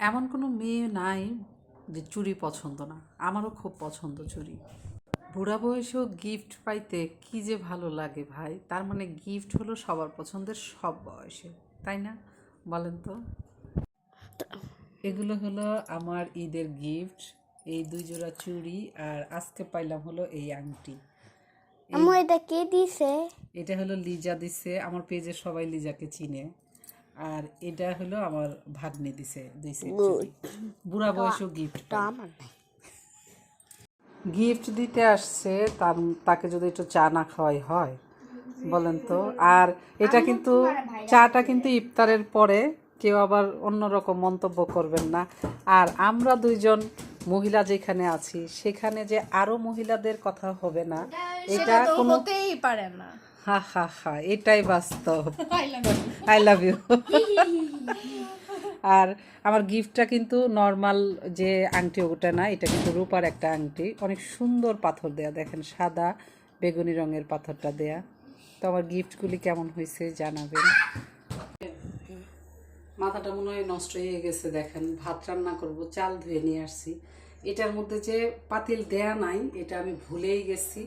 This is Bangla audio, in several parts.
এমন কোনো মেয়ে নাই যে চুড়ি পছন্দ না। আমারও খুব পছন্দ চুড়ি বুড়া বয়সেও গিফট পাইতে কি যে ভালো লাগে ভাই? তার মানে গিফট হলো সবার পছন্দের সব বয়সে তাই না? বলেন তো। এগুলো হলো আমার ঈদের গিফট এই দুই জোড়া চুড়ি আর আজকে পাইলাম হলো এই আংটি। এটা কে দিছে? এটা হলো লিজা দিছে। আমার পেজে সবাই লিজাকে চিনে। আর এটা হলো আমার ভাগ্নে দিছে দুই সেট। বুড়া বয়সেও গিফট আমার নাই। গিফট দিতে আসছে তার তাকে যদি একটু চা না খাওয়াই হয় বলেন তো। আর এটা কিন্তু চাটা কিন্তু ইফতারের পরে কেউ আবার অন্যরকম মন্তব্য করবেন না। আর আমরা দুইজন মহিলা যেখানে আছি সেখানে যে আরও মহিলাদের কথা হবে না এটা কোনো হতেই পারে না। হা হা হা এটাই বাস্তব। আই লাভ ইউ আর আমার গিফটটা কিন্তু নর্মাল যে আংটি ওটা না এটা কিন্তু রূপার একটা আংটি। অনেক সুন্দর পাথর দেয়া দেখেন সাদা বেগুনি রঙের পাথরটা দেয়া। তো আমার গিফটগুলি কেমন হয়েছে জানাবেন। মাথাটা মনে হয় নষ্ট হয়ে গেছে দেখেন ভাত রান্না করব চাল ধুয়ে নিয়ে আসছি। এটার মধ্যে যে পাতিল দেয়া নাই এটা আমি ভুলেই গেছি।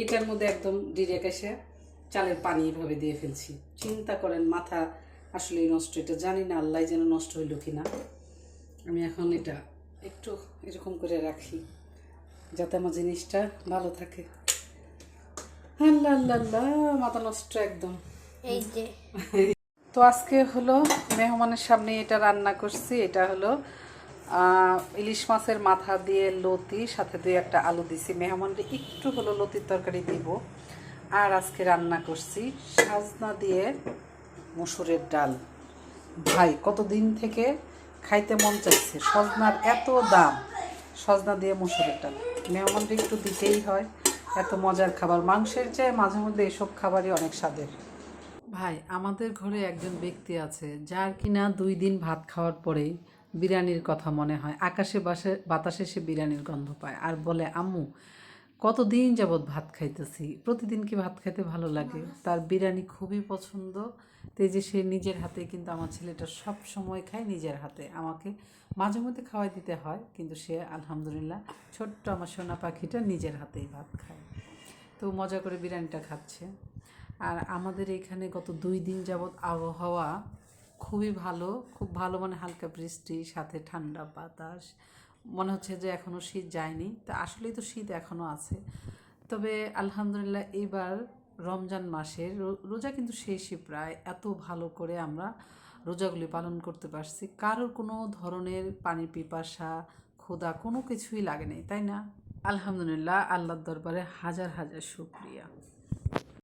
এটার মধ্যে একদম ডিরেক্ট এসে চালের পানি এভাবে দিয়ে ফেলছি। চিন্তা করেন মাথা আসলে নষ্ট এটা জানি না আল্লাহ যেন নষ্ট হইল কিনা। আমি এখন এটা একটু এরকম করে রাখি যাতে আমার জিনিসটা ভালো থাকে। আল্লাহ আল্লাহ আল্লাহ মাথা নষ্ট একদম। এই যে। তো আজকে হলো মেহমানের সামনে এটা রান্না করছি এটা হলো আহ, ইলিশ মাছের মাথা দিয়ে লতি সাথে দুই একটা আলু দিছি। মেহমানকে একটু হলো লতির তরকারি দিব। আর আজকে রান্না করছি সাজনা দিয়ে মসুরের ডাল। ভাই, কতদিন থেকে খাইতে মন চাইছে? সজনার এত দাম, সজনা দিয়ে মসুরের ডাল। মেহমানকে একটু দিতেই হয়, এত মজার খাবার। মাংসের চেয়ে মাঝে মধ্যে এসব খাবারই অনেক স্বাদের। ভাই, আমাদের ঘরে একজন ব্যক্তি আছে, যার কিনা দুই দিন ভাত খাওয়ার পরেই বিরিয়ানির কথা মনে হয়। আকাশে বাসে বাতাসে সে বিরিয়ানির গন্ধ পায়। আর বলে, আম্মু কতদিন যাবৎ ভাত খাইতেছি? প্রতিদিন কি ভাত খাইতে ভালো লাগে? তার বিরিয়ানি খুবই পছন্দ। তো যে সে নিজের হাতে কিন্তু আমার ছেলেটা সব সময় খায় নিজের হাতে। আমাকে মাঝে মধ্যে খাওয়াই দিতে হয় কিন্তু সে আলহামদুলিল্লাহ ছোট্ট আমার সোনা পাখিটা নিজের হাতেই ভাত খায়। তো মজা করে বিরিয়ানিটা খাচ্ছে। আর আমাদের এখানে গত দুই দিন যাবৎ আবহাওয়া খুবই ভালো খুব ভালো মানে হালকা বৃষ্টি সাথে ঠান্ডা বাতাস মনে হচ্ছে যে এখনও শীত যায়নি। তা আসলেই তো শীত এখনও আছে। তবে আলহামদুলিল্লাহ এইবার রমজান মাসের রোজা কিন্তু শেষই প্রায়। এত ভালো করে আমরা রোজাগুলি পালন করতে পারছি। কারোর কোনো ধরনের পানির পিপাসা, ক্ষুধা কোনো কিছুই লাগেনি তাই না? আলহামদুলিল্লাহ আল্লাহর দরবারে হাজার হাজার শুক্রিয়া।